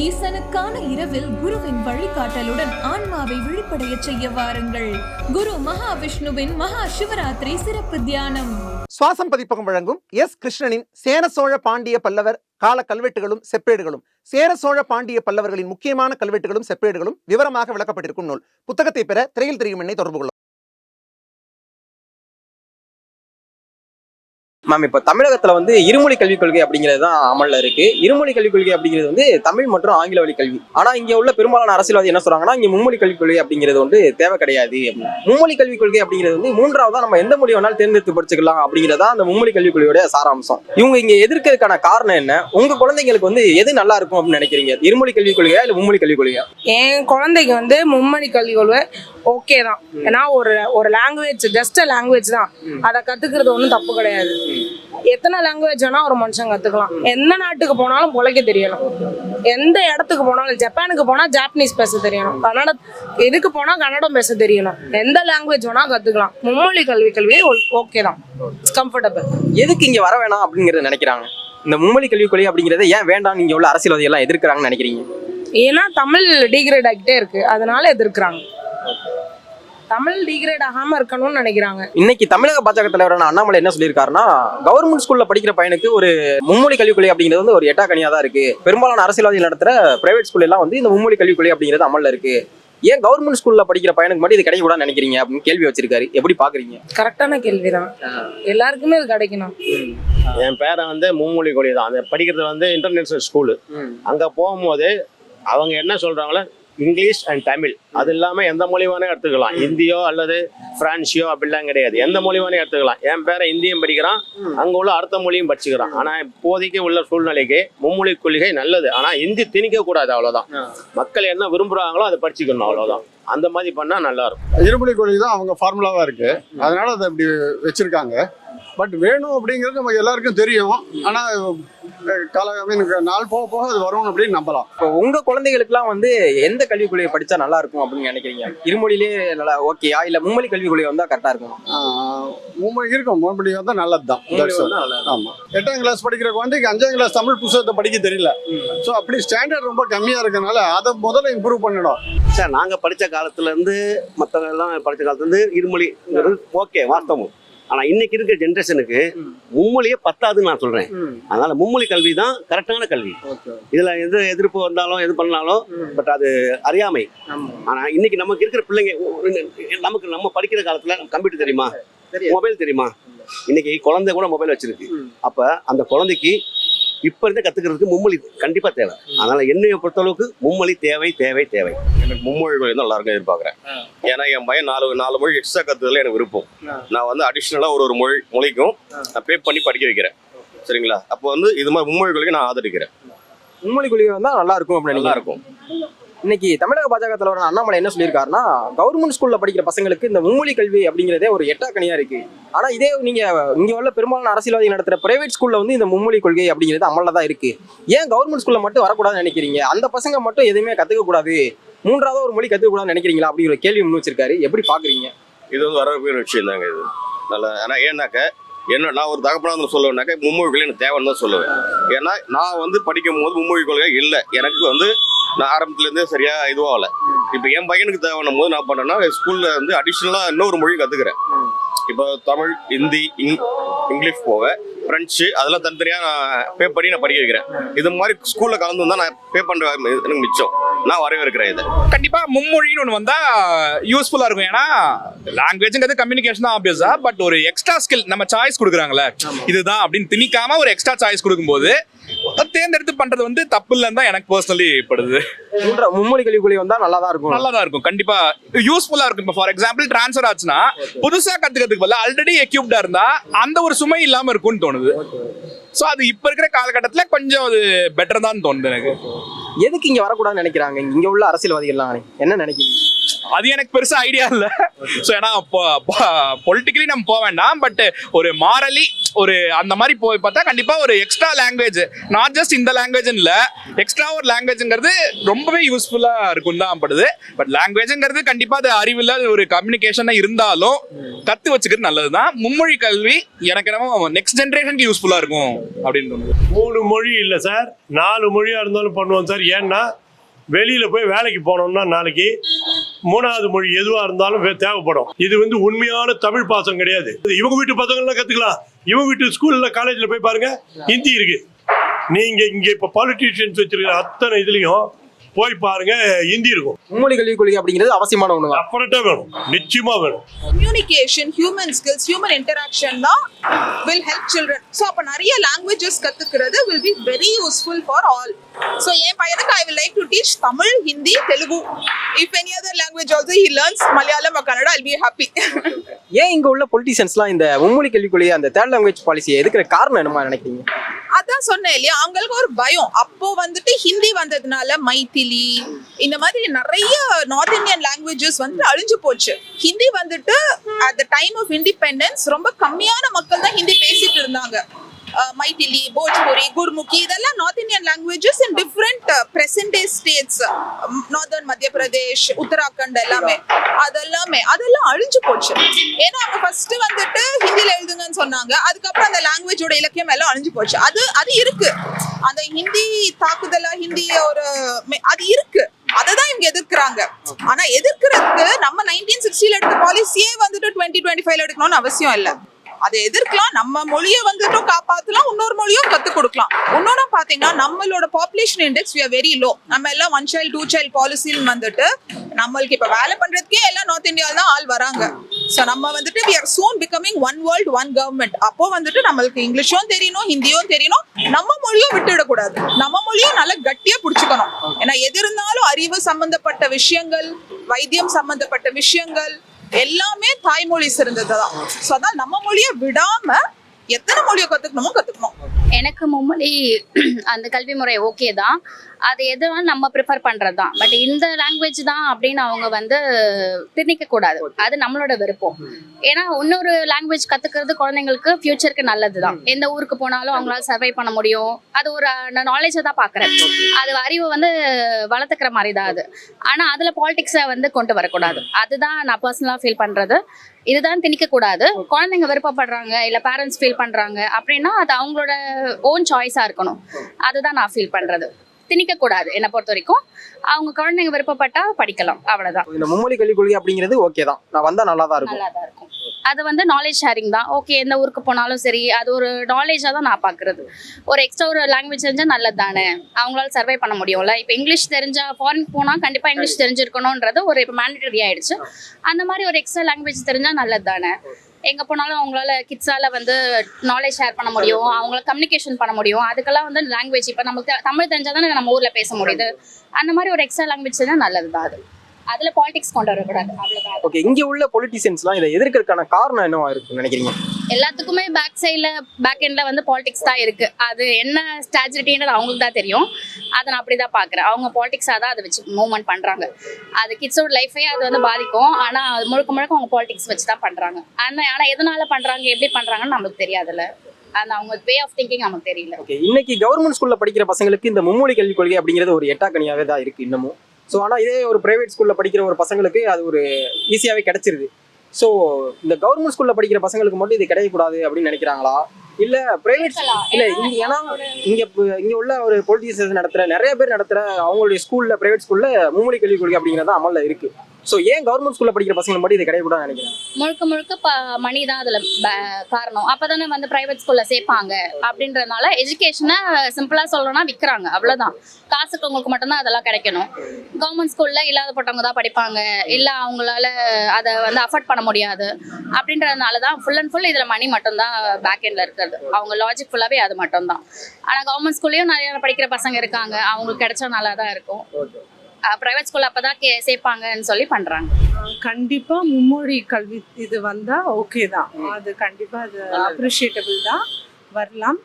ஈசனுக்கான இரவில் குருவின் வழிகாட்டலுடன் ஆன்மாவை விழிப்படைய செய்ய வாருங்கள். குரு மகாவிஷ்ணுவின் மகா சிவராத்திரி சிறப்பு தியானம். சுவாசம் பதிப்பகம் வழங்கும் எஸ் கிருஷ்ணனின் சேர சோழ பாண்டிய பல்லவர் கால கல்வெட்டுகளும் செப்பேடுகளும். சேர சோழ பாண்டிய பல்லவர்களின் முக்கியமான கல்வெட்டுகளும் செப்பேடுகளும் விவரமாக விளக்கப்பட்டிருக்கும் நூல். புத்தகத்தை பெற திரையில் தெரியும் என்னை தொடர்பு மேம் இப்போ தமிழகத்துல வந்து இருமொழி கல்விக் கொள்கை அப்படிங்கிறது தான் அமல்ல இருக்கு. இருமொழி கல்விக் கொள்கை அப்படிங்கிறது வந்து தமிழ் மற்றும் ஆங்கில வழி கல்வி. ஆனா இங்க உள்ள பெரும்பாலான அரசியல்வாதி என்ன சொல்றாங்கன்னா இங்க மும்மொழி கல்விக் கொள்கை அப்படிங்கிறது வந்து தேவை கிடையாது. மும்மொழி கல்விக் கொள்கை அப்படிங்கிறது வந்து மூன்றாவதா நம்ம எந்த மொழி வேணாலும் தேர்ந்தெடுத்து படிச்சுக்கலாம் அப்படிங்கிறதா அந்த மும்மொழி கல்விக் கொள்கையோட சாராம்சம். இவங்க இங்க எதிர்க்கிறதுக்கான காரணம் என்ன? உங்க குழந்தைங்களுக்கு வந்து எது நல்லா இருக்கும் அப்படின்னு நினைக்கிறீங்க? இருமொழி கல்விக் கொள்கையா இல்ல மும்மொழி கல்விக் கொள்கையா? என் குழந்தைக்கு வந்து மும்மணி கல்வி கொள்கை ஓகே தான். ஏன்னா ஒரு ஒரு லாங்குவேஜ் ஜஸ்ட் லாங்குவேஜ் தான். அதை கத்துக்கிறது ஒன்றும் தப்பு கிடையாது. எத்தனை லாங்குவேஜ் வேணா ஒரு மனுஷன் கத்துக்கலாம். எந்த நாட்டுக்கு போனாலும் பொழைக்க தெரியணும். எந்த இடத்துக்கு போனாலும் ஜப்பானுக்கு போனா ஜாப்பனீஸ் பேச தெரியணும். கன்னட இதுக்கு போனா கன்னடம் பேச தெரியணும். எந்த லாங்குவேஜ் வேணா கத்துக்கலாம். மும்மொழி கல்வி கல்வி ஓகே தான். கம்ஃபர்டபுள் எதுக்கு இங்க வர வேணாம் அப்படிங்கறத நினைக்கிறாங்க? இந்த மும்மொழி கல்விக் கொள்கை அப்படிங்கறத ஏன் வேண்டாம்? நீங்க உள்ள அரசியல்வாதி எல்லாம் எதிர்க்கிறாங்கன்னு நினைக்கிறீங்க? ஏன்னா தமிழ் டிகிரேட் ஆகிட்டே இருக்கு. அதனால எதிர்க்கிறாங்க. தமிழ் டிகிரேட் ஆகாம இருக்கணும்னு நினைக்கிறாங்க. இன்னைக்கு தமிழக பாஜக தலைவரான அண்ணாமலை என்ன சொல்லியிருக்காருன்னா கவர்மெண்ட் ஸ்கூல்ல படிக்கிற பையனுக்கு ஒரு மும்மொழி கல்விக் கொள்கை அப்படிங்கிறது வந்து ஒரு எட்டா கனியா தான் இருக்கு. பெரும்பாலான அரசியல்வாதிகள் நடத்துற பிரைவேட் ஸ்கூல்ல எல்லாம் வந்து இந்த மும்மொழி கல்விக் கொள்கை அப்படிங்கிறது அமல்ல இருக்கு. ஏன் கவர்மெண்ட் ஸ்கூல்ல படிக்கிற பையனுக்கு மட்டும் இது கிடைக்க நினைக்கிறீங்க அப்படின்னு கேள்வி வச்சிருக்காரு? எப்படி பாக்குறீங்க? கரெக்டான கேள்விதான். எல்லாருக்குமே இது கிடைக்கணும். என் பேரன் வந்து மும்மொழி கொடி தான் அந்த படிக்கிறது வந்து இன்டர்நேஷனல் ஸ்கூலு அங்கே போகும்போது அவங்க என்ன சொல்கிறாங்களோ இங்கிலீஷ் அண்ட் தமிழ். அது இல்லாமல் எந்த மொழி வேணால் எடுத்துக்கலாம் ஹிந்தியோ அல்லது பிரான்சியோ அப்படிலாம் கிடையாது. எந்த மொழி வேணால் எடுத்துக்கலாம். என் பேரன் ஹிந்தியும் படிக்கிறான். அங்கே உள்ள அடுத்த மொழியும் படிச்சுக்கிறான். ஆனால் இப்போதைக்கு உள்ள சூழ்நிலைக்கு மும்மொழி கொள்கை நல்லது. ஆனால் ஹிந்தி திணிக்க கூடாது அவ்வளோதான் மக்கள் என்ன விரும்புகிறாங்களோ அதை படிச்சுக்கணும் அவ்வளோதான் அந்த மாதிரி பண்ணால் நல்லா இருக்கும். இருமொழி கொள்கை தான் அவங்க ஃபார்முலாவாக இருக்கு. அதனால அதை அப்படி வச்சிருக்காங்க. பட் வேணும் அப்படிங்கிறது நம்ம எல்லாருக்கும் தெரியும். ஆனால் கால I mean, நாள் போக போக அது வரும் அப்படின்னு நம்பலாம். இப்போ உங்க குழந்தைகளுக்குலாம் வந்து எந்த கல்விக் கொள்கையை படிச்சா நல்லா இருக்கும் அப்படின்னு நினைக்கிறீங்க? இருமொழியிலே நல்லா ஓகேயா இல்ல மும்மொழி கல்விக் கொள்கை வந்தா கரெக்டா இருக்கும்? மும்மொழி இருக்கும். மும்மொழி வந்தால் நல்லது தான் ஆமாம் எட்டாம் கிளாஸ் படிக்கிற குழந்தைக்கு அஞ்சாம் கிளாஸ் தமிழ் புத்தகத்தை படிக்க தெரியல. ஸோ அப்படி ஸ்டாண்டர்ட் ரொம்ப கம்மியாக இருக்கனால அதை முதல்ல இம்ப்ரூவ் பண்ணிடும் சார் நாங்கள் படித்த காலத்துலேருந்து மற்றவங்க எல்லாம் படித்த காலத்துலேருந்து இருமொழிங்கிறது ஓகே வாஸ்தவம். ஆனால் இன்னைக்கு இருக்கிற ஜென்ரேஷனுக்கு மும்மொழியே பத்தாதுன்னு நான் சொல்கிறேன் அதனால் மும்மொழி கல்வி தான் கரெக்டான கல்வி. இதில் எது எதிர்ப்பு வந்தாலும் எது பண்ணாலும் பட் அது அறியாமை. ஆனால் இன்னைக்கு நமக்கு இருக்கிற பிள்ளைங்க நமக்கு நம்ம படிக்கிற காலத்தில் கம்ப்யூட்டர் தெரியுமா? மொபைல் தெரியுமா? இன்னைக்கு குழந்தை கூட மொபைல் வச்சிருக்கு. அப்போ அந்த குழந்தைக்கு இப்போ இருந்தே கற்றுக்கிறதுக்கு மும்மொழி கண்டிப்பாக தேவை. அதனால் என்னைய பொறுத்தளவுக்கு மும்மொழி தேவை தேவை தேவை. எனக்கு மும்மொழி கொள்கை தான் நல்லா இருக்கும் எதிர்பார்க்குறேன் ஏன்னா என் பையன் நாலு நாலு மொழி எக்ஸ்ட்ரா கற்றுறதுல எனக்கு விருப்பம். நான் வந்து அடிஷ்னலாக ஒரு ஒரு மொழி மொழிக்கும் நான் பே பண்ணி படிக்க வைக்கிறேன். சரிங்களா? அப்போ வந்து இது மாதிரி மும்மொழி கொள்கை நான் ஆதரிக்கிறேன். மும்மொழி கொள்கை வந்தா நல்லா இருக்கும் அப்படின்னு நல்லா இருக்கும். இன்னைக்கு தமிழக பாஜக தலைவர் அண்ணாமலை என்ன சொல்லியிருக்காருன்னா கவர்மெண்ட் ஸ்கூல்ல படிக்கிற பசங்களுக்கு இந்த மும்மொழி கல்வி அப்படிங்கிறதே ஒரு எட்டா கனியா இருக்கு. ஆனா இதே நீங்க இங்க உள்ள பெரும்பாலான அரசியல்வாதிகள் நடத்துற பிரைவேட் ஸ்கூல்ல வந்து இந்த மும்மொழி கொள்கை அப்படிங்கிறது அமல்ல தான் இருக்கு. ஏன் கவர்மெண்ட் ஸ்கூல்ல மட்டும் வரக்கூடாதுன்னு நினைக்கிறீங்க? அந்த பசங்க மட்டும் எதுவுமே கத்துக்க கூடாது மூன்றாவது ஒரு மொழி கத்துக்க கூடாதுன்னு நினைக்கிறீங்களா? அப்படிங்கிற கேள்வி முன் வச்சிருக்காரு. எப்படி பாக்குறீங்க? இது வந்து வரவேற்கிற விஷயம் தாங்க இது. நல்லா ஏன்னா ஏன்னாக்க என்ன நான் ஒரு தகப்பனாக வந்து மும்மொழி கொள்கை எனக்கு தேவைன்னு தான் சொல்லுவேன். ஏன்னா நான் வந்து படிக்கும் போது மும்மொழி கொள்கை இல்லை. எனக்கு வந்து நான் ஆரம்பத்துலேருந்தே சரியாக இதுவாகல. இப்போ என் பையனுக்கு தேவைன்னும் போது நான் பண்ணேன்னா ஸ்கூலில் வந்து அடிஷ்னலாக இன்னொரு மொழி கற்றுக்கிறேன் இப்போ தமிழ் ஹிந்தி இங் இங்கிலீஷ் போக ஃப்ரெஞ்சு அதெல்லாம் தனித்தனியாக நான் பே பண்ணி நான் படிக்க வைக்கிறேன். இது மாதிரி ஸ்கூலில் கலந்து வந்தால் நான் பே பண்ணுற எனக்கு மிச்சம். நான் வரவேற்கிறேன் இதை. கண்டிப்பா மும்மொழின்னு ஒன்று வந்தா யூஸ்ஃபுல்லா இருக்கும். ஏன்னா லாங்குவேஜ்ங்கிறது கம்யூனிகேஷன் தான் ஆப்வியஸா பட் ஒரு எக்ஸ்ட்ரா ஸ்கில் நம்ம சாய்ஸ் கொடுக்குறாங்களே இதுதான் அப்படின்னு திணிக்காம ஒரு எக்ஸ்ட்ரா சாய்ஸ் கொடுக்கும்போது அதை தேர்ந்தெடுத்து பண்றது வந்து தப்பு இல்லைன்னு தான் எனக்கு பர்சனலி படுது. மும்மொழி கல்வி கொள்கை வந்தா நல்லா தான் இருக்கும். நல்லா தான் இருக்கும் கண்டிப்பா. யூஸ்ஃபுல்லா இருக்கும். இப்போ ஃபார் எக்ஸாம்பிள் ட்ரான்ஸ்ஃபர் ஆச்சுன்னா புதுசா கத்துக்கிறதுக்கு பதிலா ஆல்ரெடி எக்யூப்டா இருந்தா அந்த ஒரு சுமை இல்லாம இருக்கும்னு தோணுது. ஸோ அது இப்போ இருக்கிற காலகட்டத்தில் கொஞ்சம் அது பெட்டர் தான் தோணுது எனக்கு. எதுக்கு இங்க வரக்கூடாதுன்னு நினைக்கிறாங்க? இங்க உள்ள அரசியல்வாதிகள்லாம் என்ன நினைக்கிறீங்க? அது எனக்கு பெருசா ஐடியா இல்ல. ஸோ ஏன்னா பொலிட்டிக்கலி நம்ம போக வேண்டாம். பட் ஒரு மாரலி ஒரு அந்த மாதிரி போய் பார்த்தா கண்டிப்பா ஒரு எக்ஸ்ட்ரா லாங்குவேஜ் நாட் ஜஸ்ட் இந்த லாங்குவேஜ் இல்ல எக்ஸ்ட்ரா ஒரு லாங்குவேஜ்ங்கிறது ரொம்பவே யூஸ்ஃபுல்லா இருக்கும் தான் படுது. பட் லாங்குவேஜ்ங்கிறது கண்டிப்பா அது அறிவில் ஒரு கம்யூனிகேஷனா இருந்தாலும் கத்து வச்சுக்கிறது நல்லதுதான் மும்மொழி கல்வி எனக்கு என்னமோ நெக்ஸ்ட் ஜென்ரேஷனுக்கு யூஸ்ஃபுல்லா இருக்கும் அப்படின்னு மூணு மொழி இல்லை சார். நாலு மொழியாக இருந்தாலும் பண்ணுவோம் சார். ஏன்னா வெளியில் போய் வேலைக்கு போனோம்னா நாளைக்கு மூணாவது மொழி எதுவாக இருந்தாலும் தேவைப்படும். இது வந்து உண்மையான தமிழ் பாசம் கிடையாது. இவங்க வீட்டு பசங்கள்லாம் கற்றுக்கலாம் இவங்க வீட்டு ஸ்கூலில் காலேஜில் போய் பாருங்க ஹிந்தி இருக்கு. நீங்கள் இங்கே இப்போ பாலிட்டிஷியன்ஸ் வச்சிருக்கிற அத்தனை இதுலேயும் போய் பாருங்க ஹிந்தி இருக்கும். மும்மொழி கல்விக் கொள்கை அப்படிங்கிறது அவசியமான ஒண்ணுதான். அப்புறட்டா வேணும். நிச்சயமாக வேணும். Communication human skills human interaction தான் வில் ஹெல்ப் சில்ட்ரன் ஸோ அப்போ நிறைய லாங்குவேஜஸ் கற்றுக்கிறது will be very useful for all so என் பையனுக்கு I will like to teach Tamil Hindi Telugu. If any other language also he learns Malayalam Kannada I'll be happy ஏன் இங்க உள்ள பொலிட்டிஷியன்ஸ்லாம் இந்த மும்மொழி கல்விக் கொள்கை அந்த தேர்ட் லாங்குவேஜ் பாலிசியை எதுக்குற காரணம் என்னமா நினைக்கிறீங்க? அதான் சொன்னேன் இல்லையா அவங்களுக்கு ஒரு பயம். அப்போ வந்துட்டு ஹிந்தி வந்ததுனால தமிழி இந்த மாதிரி நிறைய நார்த் இந்தியன் லாங்குவேஜஸ் வந்து அழிஞ்சு போச்சு. ஹிந்தி வந்துட்டு at the time of independence ரொம்ப கம்மியான மக்கள் தான் ஹிந்தி பேசிட்டு இருந்தாங்க. மைதிலி போஜ்புரி குர்முகி இதெல்லாம் north Indian languages in different present day states northern Madhya Pradesh Uttarakhand எல்லாமே. அதெல்லாமே அதெல்லாம் அழிஞ்சு போச்சு. ஏன்னா அவங்க ஃபர்ஸ்ட் வந்துட்டு ஹிந்தில எழுதுங்கன்னு சொன்னாங்க. அதுக்கப்புறம் அந்த லாங்குவேஜோட இலக்கியம் எல்லாம் அழிஞ்சு போச்சு. அது அது இருக்கு. அந்த ஹிந்தி தாக்குதலா ஹிந்தி ஒரு அது இருக்கு. அததான் இவங்க எதிர்க்கிறாங்க. ஆனா எதிர்க்கிறதுக்கு நம்ம நைன்டீன் சிக்ஸ்டில எடுத்த பாலிசியே வந்துட்டு டுவெண்ட்டி டுவெண்ட்டி ஃபைவ்ல எடுக்கணும்னு அவசியம் இல்லை. அதை எதிர்க்கலாம். நம்ம மொழியை வந்துட்டும் காப்பாற்றலாம் இன்னொரு மொழியும் கத்து கொடுக்கலாம். இன்னொன்னு பாத்தீங்கன்னா நம்மளோட population index we very low நம்ம எல்லாம் ஒன் சைல்டு டூ சைல்டு பாலிசின்னு வந்துட்டு நம்மளுக்கு இப்ப வேலை பண்றதுக்கே எல்லாம் நார்த் இந்தியாவில் தான் ஆள் வராங்க. ஸோ நம்ம வந்துட்டு we are soon becoming one world one government அப்போ வந்துட்டு நம்மளுக்கு இங்கிலீஷும் தெரியணும் ஹிந்தியும் தெரியணும். நம்ம மொழியும் விட்டுவிடக்கூடாது நம்ம மொழியும் நல்லா கட்டியா பிடிச்சிக்கணும். ஏன்னா எது இருந்தாலும் அறிவு சம்பந்தப்பட்ட விஷயங்கள் வைத்தியம் சம்பந்தப்பட்ட விஷயங்கள் எல்லாமே தாய்மொழி சிறந்தது தான் ஸோ அதான் நம்ம மொழியை விடாம எத்தனை மொழியை கத்துக்கணுமோ கத்துக்கணும். எனக்கு மும்மொழி அந்த கல்வி முறை ஓகே தான். அது எதுவும் நம்ம ப்ரிஃபர் பண்ணுறது தான் பட் இந்த லாங்குவேஜ் தான் அப்படின்னு அவங்க வந்து திணிக்க கூடாது. அது நம்மளோட விருப்பம். ஏன்னா இன்னொரு லாங்குவேஜ் கற்றுக்கிறது குழந்தைங்களுக்கு ஃப்யூச்சருக்கு நல்லது தான் எந்த ஊருக்கு போனாலும் அவங்களால சர்வை பண்ண முடியும். அது ஒரு நாலேஜை தான் பார்க்குறேன் அது அறிவை வந்து வளர்த்துக்கிற மாதிரி தான் அது. ஆனால் அதில் பாலிடிக்ஸை வந்து கொண்டு வரக்கூடாது. அதுதான் நான் பர்சனலாக ஃபீல் பண்ணுறது இதுதான் திணிக்கக்கூடாது குழந்தைங்க விருப்பப்படுறாங்க இல்லை பேரண்ட்ஸ் ஃபீல் பண்ணுறாங்க அப்படின்னா அது அவங்களோட ஓன் சாய்ஸாக இருக்கணும். அதுதான் நான் ஃபீல் பண்ணுறது திணிக்கக்கூடாது என்னை பொறுத்த வரைக்கும் அவங்க குழந்தைங்க விருப்பப்பட்டா படிக்கலாம் அவ்வளோதான் இந்த மும்மொழி கல்விக் கொள்கை அப்படிங்கிறது ஓகே தான். நான் வந்தா நல்லா தான் இருக்கும். நல்லா தான் இருக்கும். அது வந்து நாலேஜ் ஷேரிங் தான். ஓகே எந்த ஊருக்கு போனாலும் சரி அது ஒரு நாலேஜாக தான் நான் பார்க்குறது. ஒரு எக்ஸ்ட்ரா ஒரு லாங்குவேஜ் தெரிஞ்சால் நல்லது தானே அவங்களால சர்வை பண்ண முடியும்ல? இப்போ இங்கிலீஷ் தெரிஞ்சா ஃபாரின் போனால் கண்டிப்பாக இங்கிலீஷ் தெரிஞ்சிருக்கணுன்றது ஒரு இப்போ மேண்டட்டரி ஆயிடுச்சு. அந்த மாதிரி ஒரு எக்ஸ்ட்ரா லாங்குவேஜ் தெரிஞ்சால் நல்லது தானே எங்கே போனாலும் அவங்களால கிட்ஸால வந்து நாலேஜ் ஷேர் பண்ண முடியும். அவங்கள கம்யூனிகேஷன் பண்ண முடியும். அதுக்கெல்லாம் வந்து லாங்குவேஜ் இப்போ நமக்கு தெ- தமிழ் தெரிஞ்சால் தானே நம்ம ஊரில் பேச முடியுது. அந்த மாதிரி ஒரு எக்ஸ்ட்ரா லாங்குவேஜ் தான் நல்லது தான் அது. அதில் பாலிடிக்ஸ் கொண்டு வரக்கூடாது. அவ்வளோதான் ஓகே இங்க உள்ள பொலிட்டிஷியன்ஸ்லாம் இதை எதிர்க்கிறதுக்கான காரணம் என்னவா இருக்குன்னு நினைக்கிறீங்க? எல்லாத்துக்குமே பேக் சைடில் பேக் எண்டில் வந்து பாலிடிக்ஸ் தான் இருக்கு. அது என்ன ஸ்ட்ராட்டஜின்றது அவங்களுக்கு தான் தெரியும். அதை நான் அப்படி தான் பார்க்குறேன். அவங்க பாலிடிக்ஸாக தான் அதை வச்சு மூவ்மெண்ட் பண்ணுறாங்க அது கிட்ஸோட லைஃபே அது வந்து பாதிக்கும். ஆனால் அது முழுக்க முழுக்க அவங்க பாலிடிக்ஸ் வச்சு தான் பண்ணுறாங்க ஆனால் ஆனால் எதனால பண்ணுறாங்க எப்படி பண்ணுறாங்கன்னு நம்மளுக்கு தெரியாதுல்ல. அந்த அவங்க வே ஆஃப் திங்கிங் நமக்கு தெரியல. ஓகே இன்னைக்கு கவர்மெண்ட் ஸ்கூல்ல படிக்கிற பசங்களுக்கு இந்த மும்மொழி கல்விக் கொள்கை அப்படிங்கிறது ஒரு எட்டாக்கனியாவே தான் இருக்கு இன்னமும். ஸோ ஆனால் இதே ஒரு பிரைவேட் ஸ்கூல்ல படிக்கிற ஒரு பசங்களுக்கு அது ஒரு ஈஸியாவே கிடைச்சிருது. ஸோ இந்த கவர்மெண்ட் ஸ்கூல்ல படிக்கிற பசங்களுக்கு மட்டும் இது கிடைக்கக்கூடாது அப்படின்னு நினைக்கிறாங்களா? இல்ல பிரைவேட் இல்ல இங்க ஏன்னா இங்க இங்க உள்ள ஒரு பொலிட்டிஷியன்ஸ் நடத்துற நிறைய பேர் நடத்துற அவங்களுடைய ஸ்கூல்ல பிரைவேட் ஸ்கூல்ல மும்மொழி கல்விக் கொள்கை அப்படிங்கிறது அமல்ல இருக்கு. ஸோ ஏன் கவர்மெண்ட் ஸ்கூல்ல படிக்கிற பசங்களுக்கு மட்டும் இது கிடைக்கக்கூடாதுன்னு நினைக்கிறேன் முழுக்க முழுக்க ப மணி தான் அதில் காரணம். அப்போ தானே வந்து ப்ரைவேட் ஸ்கூலில் சேர்ப்பாங்க. அப்படின்றதுனால எஜுகேஷனை சிம்பிளாக சொல்லணும்னா விற்கிறாங்க அவ்வளோதான் காசுக்கு உங்களுக்கு மட்டும்தான் அதெல்லாம் கிடைக்கணும். கவர்மெண்ட் ஸ்கூலில் இல்லாதப்பட்டவங்க தான் படிப்பாங்க. இல்லை அவங்களால அதை வந்து அஃபோர்ட் பண்ண முடியாது. அப்படின்றதுனால தான் ஃபுல் அண்ட் ஃபுல் இதில் மணி மட்டும்தான் பேக் எண்டில் இருக்கிறது. அவங்க லாஜிக் ஃபுல்லாகவே அது மட்டும்தான். ஆனால் கவர்மெண்ட் ஸ்கூல்லையும் நிறைய படிக்கிற பசங்க இருக்காங்க. அவங்களுக்கு கிடைச்சா நல்லா தான் இருக்கும் ப்ரைவேட் ஸ்கூல் அப்போ தான் கே சேர்ப்பாங்கன்னு சொல்லி பண்ணுறாங்க கண்டிப்பா மும்மொழி கல்வி இது வந்தா ஓகே தான். அது கண்டிப்பா அது அப்ரிஷியேட்டபிள் தான். வரலாம்.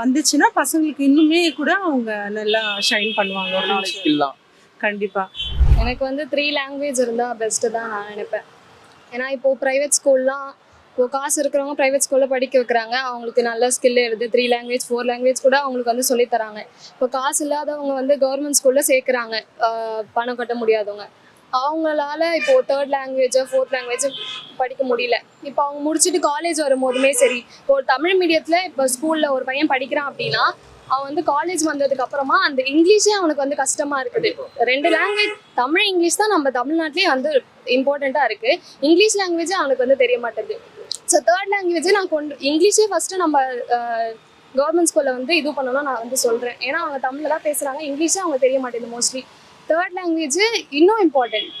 வந்துச்சுன்னா பசங்களுக்கு இன்னுமே கூட அவங்க நல்லா ஷைன் பண்ணுவாங்க. ஒரு நாளைக்கு ஸ்கில்லாம் கண்டிப்பா. எனக்கு வந்து த்ரீ லாங்குவேஜ் இருந்தால் பெஸ்ட்டு தான் நான் நினைப்பேன். ஏன்னா இப்போது ப்ரைவேட் ஸ்கூல்லாம் இப்போ காசு இருக்கிறவங்க ப்ரைவேட் ஸ்கூலில் படிக்க வைக்கிறாங்க. அவங்களுக்கு நல்ல ஸ்கில் இருக்குது த்ரீ லாங்குவேஜ் ஃபோர் லாங்குவேஜ் கூட அவங்களுக்கு வந்து சொல்லித் தராங்க. இப்போ காசு இல்லாதவங்க வந்து கவர்மெண்ட் ஸ்கூலில் சேர்க்குறாங்க. பணம் கட்ட முடியாதவங்க. அவங்களால இப்போ தேர்ட் லாங்குவேஜ் ஃபோர்த் லாங்குவேஜ் படிக்க முடியல. இப்போ அவங்க முடிச்சுட்டு காலேஜ் வரும்போதுமே சரி இப்போ ஒரு தமிழ் மீடியத்தில் இப்போ ஸ்கூலில் ஒரு பையன் படிக்கிறான் அப்படின்னா அவன் வந்து காலேஜ் வந்ததுக்கு அப்புறமா அந்த இங்கிலீஷே அவனுக்கு வந்து கஷ்டமா இருக்குது. ரெண்டு லாங்குவேஜ் தமிழ் இங்கிலீஷ் தான் நம்ம தமிழ்நாட்டிலேயே வந்து இம்பார்ட்டண்ட்டாக இருக்கு. இங்கிலீஷ் லாங்குவேஜ் அவனுக்கு வந்து தெரிய மாட்டேங்குது. ஸோ தேர்ட் லாங்குவேஜே நான் கொண்டு இங்கிலீஷே ஃபஸ்ட்டு நம்ம கவர்மெண்ட் ஸ்கூலில் வந்து இது பண்ணணும்னு நான் வந்து சொல்கிறேன் ஏன்னா அவங்க தமிழில் தான் பேசுகிறாங்க இங்கிலீஷே அவங்க தெரிய மாட்டேங்குது மோஸ்ட்லி தேர்ட் லாங்குவேஜ் இன்னும் இம்பார்ட்டன்ட்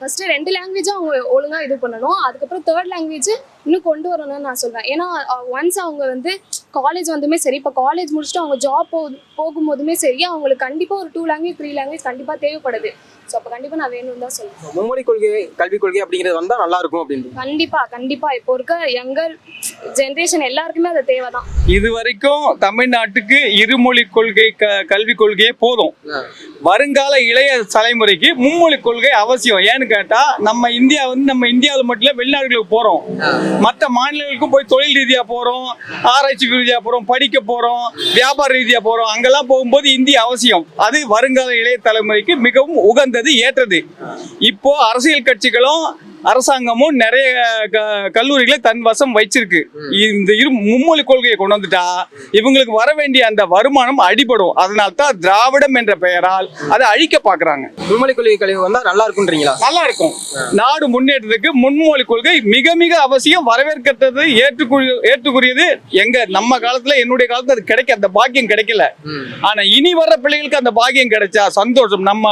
ஃபஸ்ட்டு ரெண்டு லாங்குவேஜும் அவங்க ஒழுங்காக இது பண்ணணும். அதுக்கப்புறம் தேர்ட் லாங்குவேஜ் இன்னும் கொண்டு வரணும்னு நான் சொல்கிறேன் ஏன்னா ஒன்ஸ் அவங்க வந்து காலேஜ் வந்துமே சரி இப்போ காலேஜ் முடிச்சுட்டு அவங்க ஜாப் போ போகும்போதுமே சரி அவங்களுக்கு கண்டிப்பாக ஒரு டூ லாங்குவேஜ் த்ரீ லாங்குவேஜ் கண்டிப்பாக தேவைப்படுது. ஸோ அப்போ கண்டிப்பாக நான் வேணும்னு தான் சொல்லுவேன் மும்மொழி கொள்கை கல்விக் கொள்கை அப்படிங்கிறது வந்தா நல்லா இருக்கும் அப்படின்னு கண்டிப்பாக கண்டிப்பாக இப்போ இருக்க யங்கர் ஜென்ரேஷன் எல்லாருக்குமே அது தேவை தான் இது வரைக்கும் தமிழ்நாட்டுக்கு இருமொழி கொள்கை க கல்விக் கொள்கையே போதும். வருங்கால இளைய தலைமுறைக்கு மும்மொழி கொள்கை அவசியம். ஏன்னு கேட்டா நம்ம இந்தியா வந்து நம்ம இந்தியாவில் மட்டும் இல்ல வெளிநாடுகளுக்கு போறோம். மற்ற மாநிலங்களுக்கும் போய் தொழில் ரீதியா போறோம் ஆராய்ச்சி ரீதியா போறோம் படிக்க போறோம் வியாபார ரீதியா போறோம். அங்கெல்லாம் போகும்போது இந்தி அவசியம். அது வருங்கால இளைய தலைமுறைக்கு மிகவும் உகந்தது ஏற்றது. இப்போ அரசியல் கட்சிகளும் அரசாங்கமும் நிறைய கல்லூரிகளை தன் வசம் வச்சிருக்கு. இந்த இரு மும்மொழி கொள்கையை கொண்டு வந்துட்டா இவங்களுக்கு வர வேண்டிய அந்த வருமானம் அடிபடும். அதனால தான் திராவிடம் என்ற பெயரால் அதை அழிக்க பாக்குறாங்க மும்மொழி கொள்கை கல்வி வந்தா நல்லா இருக்கும்ன்றீங்களா? நல்லா இருக்கும் நாடு முன்னேற்றத்துக்கு முன்மொழி கொள்கை மிக மிக அவசியம். வரவேற்கத்தது ஏற்றுக்குரிய ஏற்றுக்குரியது எங்க நம்ம காலத்துல என்னுடைய காலத்துல அது கிடைக்க அந்த பாக்கியம் கிடைக்கல. ஆனா இனி வர்ற பிள்ளைகளுக்கு அந்த பாக்கியம் கிடைச்சா சந்தோஷம். நம்ம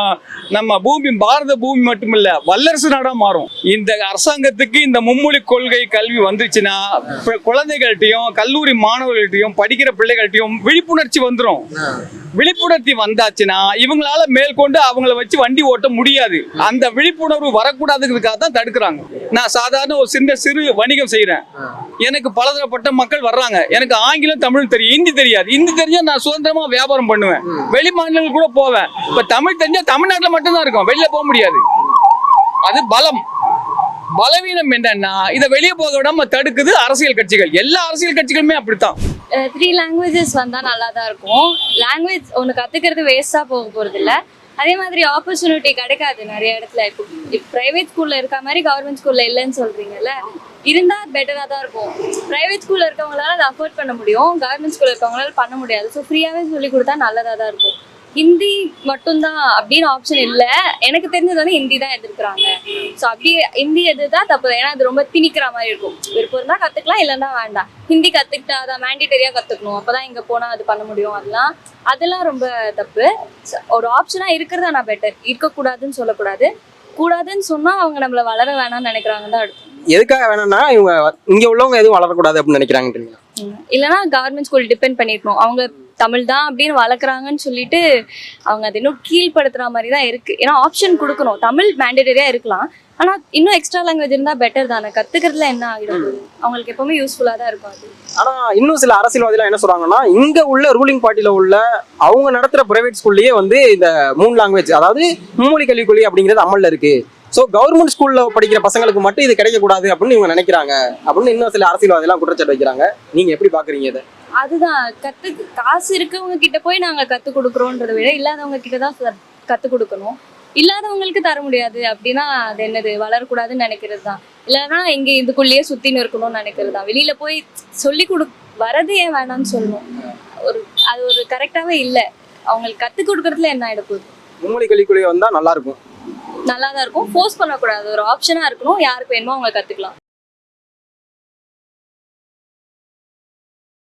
நம்ம பூமி பாரத பூமி மட்டுமில்ல வல்லரசு நாடா மாறும். இந்த அரசாங்கத்துக்கு இந்த மும்மொழி கொள்கை கல்வி வந்துச்சுன்னா குழந்தைகள்கிட்டயும் கல்லூரி மாணவர்கள்ட்டையும் படிக்கிற பிள்ளைகள்கிட்டயும் விழிப்புணர்ச்சி வந்துரும். விழிப்புணர்ச்சி வந்தாச்சுன்னா இவங்களால மேற்கொண்டு அவங்கள வச்சு வண்டி ஓட்ட முடியாது. அந்த விழிப்புணர்வு வரக்கூடாதுங்கிறதுக்காக தான் தடுக்கிறாங்க. நான் சாதாரண ஒரு சின்ன சிறு வணிகம் செய்றேன். எனக்கு பலதரப்பட்ட மக்கள் வர்றாங்க. எனக்கு ஆங்கிலம் தமிழ் தெரியும். ஹிந்தி தெரியாது. ஹிந்தி தெரிஞ்சா நான் சுதந்திரமா வியாபாரம் பண்ணுவேன். வெளி மாநிலங்கள் கூட போவேன். இப்ப தமிழ் தெரிஞ்சா தமிழ்நாட்டுல மட்டும்தான் இருக்கும். வெளியில போக முடியாது. அது பலம். பலவீனம் என்னன்னா இதை வெளியே போக விடாம தடுக்குது அரசியல் கட்சிகள். எல்லா அரசியல் கட்சிகளுமே அப்படித்தான். த்ரீ லாங்குவேஜஸ் வந்தால் நல்லா தான் இருக்கும். லாங்குவேஜ் ஒன்று கற்றுக்கிறது வேஸ்ட்டாக போக போகிறது இல்லை அதே மாதிரி ஆப்பர்ச்சுனிட்டி கிடைக்காது நிறைய இடத்துல. இப்போ இப்போ ப்ரைவேட் ஸ்கூலில் இருக்க மாதிரி கவர்மெண்ட் ஸ்கூலில் இல்லைன்னு சொல்கிறீங்கல்ல இருந்தால் பெட்டராக தான் இருக்கும். ப்ரைவேட் ஸ்கூலில் இருக்கவங்களால அதை அஃபோர்ட் பண்ண முடியும். கவர்மெண்ட் ஸ்கூலில் இருக்கவங்களால பண்ண முடியாது. ஸோ ஃப்ரீயாகவே சொல்லி கொடுத்தா நல்லதாக தான் இருக்கும். ஹிந்தி மட்டும்தான் அப்படின்னு ஆப்ஷன் இல்லை. எனக்கு தெரிஞ்சது வந்து ஹிந்தி தான் எதிர்க்கிறாங்க. ஸோ அப்படி ஹிந்தி எதிர்த்தா தப்பு. ஏன்னா அது ரொம்ப திணிக்கிற மாதிரி இருக்கும். விருப்பம் இருந்தால் கற்றுக்கலாம் இல்லைன்னா வேண்டாம். ஹிந்தி கற்றுக்கிட்டா அதை மேண்டிட்டரியாக கற்றுக்கணும் அப்போ தான் இங்கே போனால் அது பண்ண முடியும். அதெல்லாம் அதெல்லாம் ரொம்ப தப்பு. ஒரு ஆப்ஷனாக இருக்கிறதா நான் பெட்டர் இருக்கக்கூடாதுன்னு சொல்லக்கூடாது. கூடாதுன்னு சொன்னால் அவங்க நம்மளை வளர வேணாம்னு நினைக்கிறாங்க தான் அர்த்தம். எதுக்காக வேணும்னா இவங்க இங்க உள்ளவங்க எதுவும் வளரக்கூடாது அப்படின்னு நினைக்கிறாங்கன்றீங்களா? ம். இல்லைன்னா கவர்மெண்ட் ஸ்கூல் டிபெண்ட் பண்ணிருக்கணும். அவங்க தமிழ் தான் அப்படின்னு வளர்க்குறாங்கன்னு சொல்லிட்டு அவங்க அதை இன்னும் கீழ்படுத்துகிற மாதிரி தான் இருக்குது ஏன்னா ஆப்ஷன் கொடுக்கணும். தமிழ் மேண்டேட்டரியாக இருக்கலாம். ஆனால் இன்னும் எக்ஸ்ட்ரா லாங்குவேஜ் இருந்தால் பெட்டர் தானே? கற்றுக்கிறதுல என்ன ஆகிடும்? அவங்களுக்கு எப்பவுமே யூஸ்ஃபுல்லாக தான் இருக்கும் அது. ஆனால் இன்னும் சில அரசியல்வாதிகள் என்ன சொல்கிறாங்கன்னா இங்கே உள்ள ரூலிங் பார்ட்டியில் உள்ள அவங்க நடத்துகிற பிரைவேட் ஸ்கூல்லையே வந்து இந்த மூணு லாங்குவேஜ் அதாவது மும்மொழி கல்விக் கொள்கை அப்படிங்கிறது அமலில் இருக்குது ஸோ கவர்மெண்ட் ஸ்கூலில் படிக்கிற பசங்களுக்கு மட்டும் இது கிடைக்கக்கூடாது அப்படின்னு இவங்க நினைக்கிறாங்க அப்படின்னு இன்னும் சில அரசியல்வாதிகள் குற்றச்சாட்டு வைக்கிறாங்க. நீங்கள் எப்படி பார்க்குறீங்க இதை? அதுதான் கத்து காசு இருக்கவங்க கிட்ட போய் நாங்க கத்து கொடுக்குறோன்றத விட இல்லாதவங்க கிட்ட தான் கத்து கொடுக்கணும். இல்லாதவங்களுக்கு தர முடியாது. அப்படின்னா அது என்னது? வளரக்கூடாதுன்னு நினைக்கிறது தான். இல்லைன்னா இங்க இதுக்குள்ளேயே சுத்தின்னு இருக்கணும்னு நினைக்கிறது தான். வெளியில போய் சொல்லி கொடு வரது ஏன் வேணாம்னு சொல்லணும் ஒரு அது ஒரு கரெக்டாவே இல்லை. அவங்களுக்கு கத்து கொடுக்கறதுல என்ன ஆயிட போகுது? மும்மொழி கல்விக் கொள்கை வந்தா நல்லா இருக்கும். நல்லா தான் இருக்கும். ஃபோர்ஸ் பண்ணக்கூடாது. ஒரு ஆப்ஷனா இருக்கணும். யாருக்கு வேணுமோ அவங்க கத்துக்கலாம்.